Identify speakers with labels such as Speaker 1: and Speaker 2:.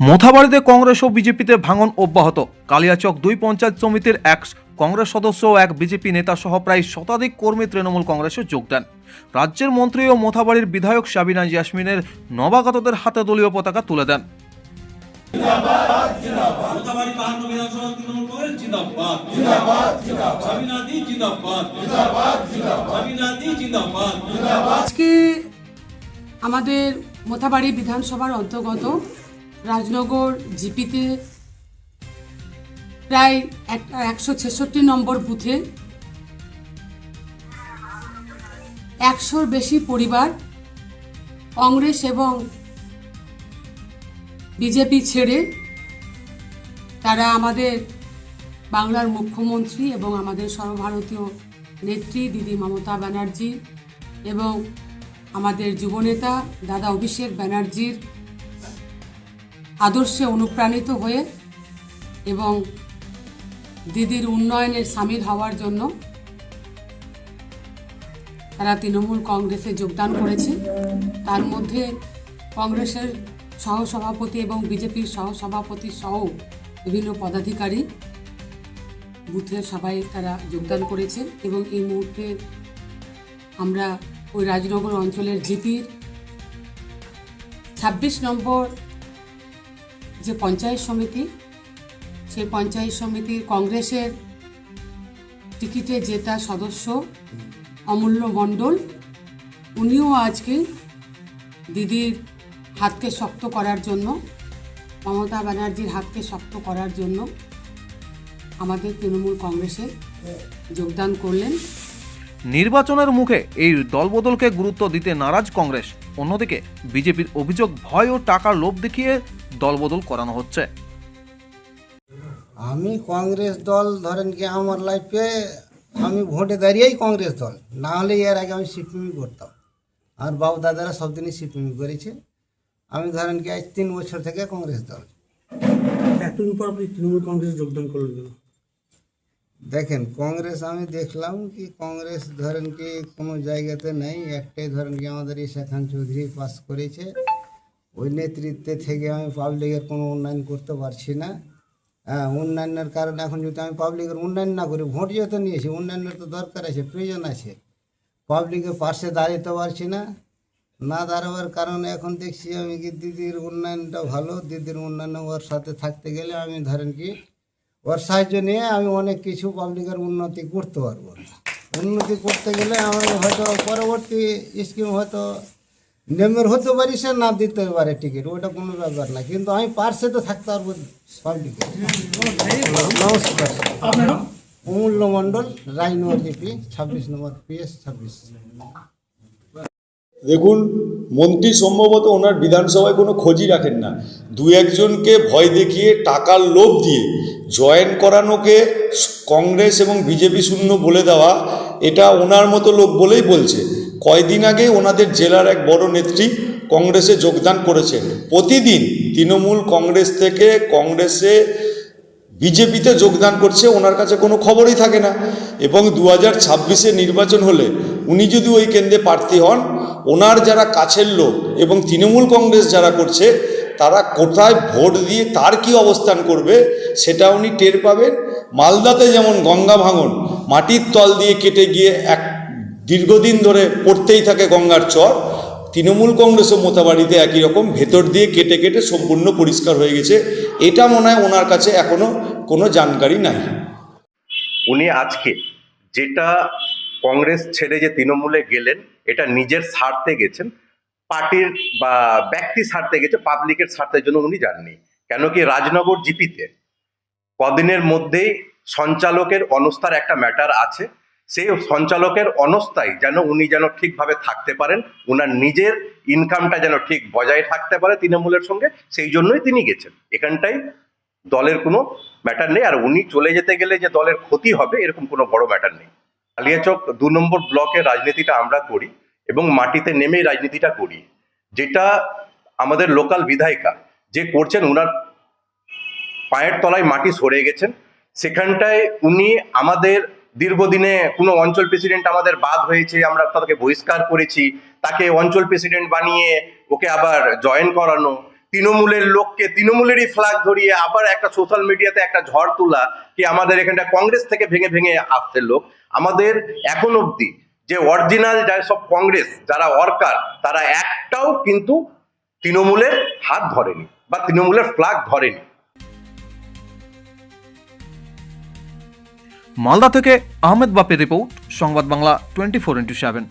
Speaker 1: মোথাবাড়িতে কংগ্রেস ও বিজেপিতে ভাঙন অব্যাহত। কালিয়াচক দুই পঞ্চায়েত সমিতির এক কংগ্রেস সদস্য ও এক বিজেপি নেতা সহ প্রায় শতাধিক কর্মী তৃণমূল কংগ্রেসে যোগ দেন। রাজ্যের মন্ত্রী ও মোথাবাড়ির বিধায়ক সাবিনা ইয়াসমিনের নবাগতদের হাতে দলীয় পতাকা তুলে দেন।
Speaker 2: মোতাবাড়ি বাহান্ন বিধানসভা তৃণমূল কংগ্রেস জিন্দাবাদ। জিন্দাবাদ স্বামীনাথী জিন্দাবাদ। জিন্দাবাদ স্বামীনাথী জিন্দাবাদ।
Speaker 3: আজকে আমাদের মোথাবাড়ি বিধানসভার অন্তর্গত রাজনগর, জিপিতে, প্রায় একশো ছেষট্টি নম্বর বুথে একশোর বেশি পরিবার কংগ্রেস এবং বিজেপি ছেড়ে তারা আমাদের বাংলার মুখ্যমন্ত্রী এবং আমাদের সর্বভারতীয় নেত্রী দিদি মমতা ব্যানার্জি এবং আমাদের যুবনেতা দাদা অভিষেক ব্যানার্জির আদর্শে অনুপ্রাণিত হয়ে এবং দিদির উন্নয়নের সামিল হওয়ার জন্য তারা তৃণমূল কংগ্রেসে যোগদান করেছে। তার মধ্যে কংগ্রেসের সহসভাপতি এবং বিজেপির সহসভাপতি সহ বিভিন্ন পদাধিকারী বুথের সবাই তারা যোগদান করেছে এবং এই মুহূর্তে আমরা ওই রাজনগর অঞ্চলের জিপির ছাব্বিশ নম্বর যে পঞ্চায়েত সমিতি, সেই পঞ্চায়েত সমিতির কংগ্রেসের টিকিটে জেতা সদস্য অমূল্য মণ্ডল, উনিও আজকে দিদির হাতকে শক্ত করার জন্য, মমতা ব্যানার্জির হাতকে শক্ত করার জন্য আমাদের তৃণমূল কংগ্রেসে যোগদান করলেন।
Speaker 1: নির্বাচনের মুখে এই দলবদলকে গুরুত্ব দিতে নারাজ কংগ্রেস। অন্যদিকে বিজেপির অভিযোগ ভয় ও টাকার লোভ দেখিয়ে দলবদল করানো হচ্ছে।
Speaker 4: আমি কংগ্রেস দল ধরেন কি আমার লাইফে আমি ভোটে দাঁড়িয়েই কংগ্রেস দল। না হলে এর আগে আমি সিপিএমই করতাম। আর বাবু দাদারা সব দিনই সিপিএমই করেছে। আমি ধরেন কি আজ তিন বছর থেকে কংগ্রেস দল।
Speaker 5: এতদিন পর আপনি তৃণমূল কংগ্রেসে যোগদান করলেন
Speaker 4: দেখেন কংগ্রেস আমি দেখলাম কি কংগ্রেস ধরেন কি কোনো জায়গাতে নেই। একটাই ধরেন কি আমাদের ঈশা খান চৌধুরী পাস করেছে। ওই নেতৃত্বে থেকে আমি পাবলিকের কোনো উন্নয়ন করতে পারছি না। হ্যাঁ উন্নয়নের কারণে এখন যদি আমি পাবলিকের উন্নয়ন না করি, ভোট যেহেতু নিয়েছি, উন্নয়নের তো দরকার আছে, প্রয়োজন আছে। পাবলিকের পাশে দাঁড়াতে পারছি না। না দাঁড়াবার কারণে এখন দেখছি আমি কি দিদির উন্নয়নটা ভালো, দিদির উন্নয়নে ওর সাথে থাকতে গেলে আমি ধরেন কি, ওর সাহায্য নিয়ে আমি অনেক কিছু পাবলিকের উন্নতি করতে পারব। উন্নতি করতে গেলে আমি হয়তো পরবর্তী স্কিম হয়তো নেমের হতে পারি সে না দিতে পারে টিকিট ওইটা কোনো ব্যাপার না। কিন্তু আমি পার্সে তো থাকতে পারব পাবলিকে নমস্কার। অমূল্য মণ্ডল রাজনগর জিপি ছাব্বিশ নম্বর পিএস ছাব্বিশ।
Speaker 6: দেখুন মন্ত্রী সম্ভবত ওনার বিধানসভায় কোনো খোঁজই রাখেন না। দু একজনকে ভয় দেখিয়ে টাকার লোভ দিয়ে জয়েন করানোকে কংগ্রেস এবং বিজেপি শূন্য বলে দেওয়া এটা ওনার মতো লোক বলেই বলছে। কয়দিন আগে ওনাদের জেলার এক বড় নেত্রী কংগ্রেসে যোগদান করেছেন। প্রতিদিন তৃণমূল কংগ্রেস থেকে কংগ্রেসে বিজেপিতে যোগদান করছে, ওনার কাছে কোনো খবরই থাকে না। এবং দু হাজার ছাব্বিশে নির্বাচন হলে উনি যদি ওই কেন্দ্রে প্রার্থী হন, ওনার যারা কাছের লোক এবং তৃণমূল কংগ্রেস যারা করছে, তারা কোথায় ভোট দিয়ে তার কি অবস্থান করবে, সেটা উনি টের পাবেন। মালদাতে যেমন গঙ্গা ভাঙন, মাটির তল দিয়ে কেটে গিয়ে দীর্ঘদিন ধরে পড়তেই থাকে গঙ্গার চর, তৃণমূল কংগ্রেস ও মোতাবাড়িতে একই রকম ভেতর দিয়ে কেটে কেটে সম্পূর্ণ পরিষ্কার হয়ে গেছে। এটা মনে হয় ওনার কাছে এখনও কোনো জানকারি নাই।
Speaker 7: উনি আজকে যেটা কংগ্রেস ছেড়ে যে তৃণমূলে গেলেন, এটা নিজের স্বার্থে গেছেন, পার্টির বা ব্যক্তি স্বার্থে গেছে, পাবলিকের স্বার্থের জন্য উনি যাননি। কেন কি রাজনগর জিপিতে কদিনের মধ্যেই সঞ্চালকের অনস্থার একটা ম্যাটার আছে সেই সঞ্চালকের অনস্থায় যেন উনি যেন ঠিকভাবে থাকতে পারেন, উনার নিজের ইনকামটা যেন ঠিক বজায় থাকতে পারে তৃণমূলের সঙ্গে, সেই জন্যই তিনি গেছেন। এখানটাই দলের কোনো ম্যাটার নেই, আর উনি চলে যেতে গেলে যে দলের ক্ষতি হবে, এরকম কোনো বড় ম্যাটার নেই। কালিয়াচক দু নম্বর ব্লকের রাজনীতিটা আমরা করি এবং মাটিতে নেমেই রাজনীতিটা করি। যেটা আমাদের লোকাল বিধায়িকা যে করছেন, উনার পায়ের তলায় মাটি সরে গেছেন। সেখানটায় উনি আমাদের দীর্ঘদিনে কোনো অঞ্চল প্রেসিডেন্ট আমাদের বাদ হয়েছে, আমরা তাকে বহিষ্কার করেছি। তাকে অঞ্চল প্রেসিডেন্ট বানিয়ে ওকে আবার জয়েন করানো। তৃণমূলের লোককে, তৃণমূলেরই ফ্ল্যাগ ধরিয়ে আবার একটা সোশ্যাল মিডিয়াতে একটা ঝড় তোলা কি আমাদের এখানটা কংগ্রেস থেকে ভেঙে ভেঙে আসছে লোক। আমাদের এখন অবধি যে অরিজিনাল যারা সব কংগ্রেস, যারা ওয়ার্কার তারা একটাও কিন্তু তৃণমূলের হাত ধরেনি বা তৃণমূলের ফ্ল্যাগ ধরেনি।
Speaker 1: মালদা থেকে আহমেদ বাপের report Sangbad Bangla twenty four into seven.